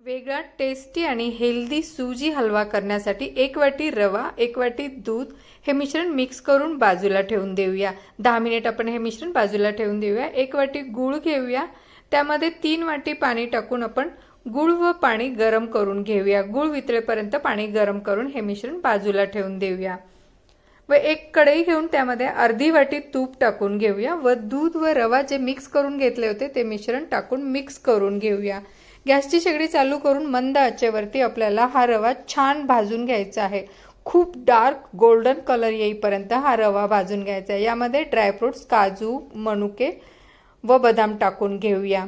वेगळा टेस्टी आणि हेल्दी सुजी हलवा करण्यासाठी एक वाटी रवा एक वाटी दूध हे मिश्रण मिक्स करून बाजूला ठेवून देऊया. दहा मिनिट आपण हे मिश्रण बाजूला ठेवून देऊया. एक वाटी गूळ घेऊया. त्यामध्ये तीन वाटी पाणी टाकून आपण गूळ व पाणी गरम करून घेऊया. गूळ वितळेपर्यंत पाणी गरम करून हे मिश्रण बाजूला ठेवून देऊया. व एक कढई घेऊन त्यामध्ये अर्धी वाटी तूप टाकून घेऊया. व दूध व रवा जे मिक्स करून घेतले होते ते मिश्रण टाकून मिक्स करून घेऊया. गॅसची शेगडी चालू करून मंद आचेवरती आपल्याला हा रवा छान भाजून घ्यायचा आहे. खूप डार्क गोल्डन कलर येईपर्यंत हा रवा भाजून घ्यायचा आहे. यामध्ये ड्रायफ्रुट्स काजू मनुके व बदाम टाकून घेऊया.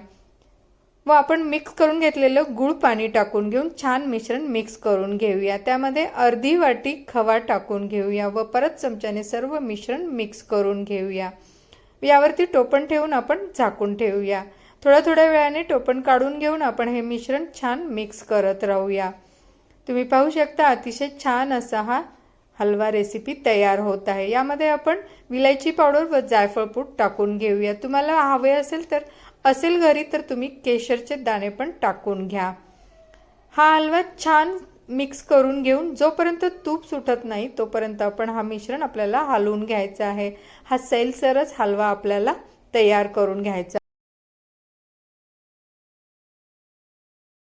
व आपण मिक्स करून घेतलेलं गूळ पाणी टाकून घेऊन छान मिश्रण मिक्स करून घेऊया. त्यामध्ये अर्धी वाटी खवा टाकून घेऊया व परत चमच्याने सर्व मिश्रण मिक्स करून घेऊया. यावरती टोपण ठेवून आपण झाकून ठेवूया. थोड्या थोड्या वेळाने टोपण काढून घेऊन आपण हे मिश्रण छान मिक्स करत राहूया. तुम्ही पाहू शकता अतिशय छान असा हा हलवा रेसिपी तयार होत आहे. यामध्ये आपण विलायची पावडर व जायफळ पूड टाकून घेऊया. तुम्हाला हवे असेल तर असेल घरी तर तुम्ही केशरचे दाणे पण टाकून घ्या. हा हलवा छान मिक्स करून घेऊन जोपर्यंत तूप सुटत नाही तोपर्यंत आपण हा मिश्रण आपल्याला हलवून घ्यायचा आहे. हा सैलसरच हलवा आपल्याला तयार करून घ्यायचा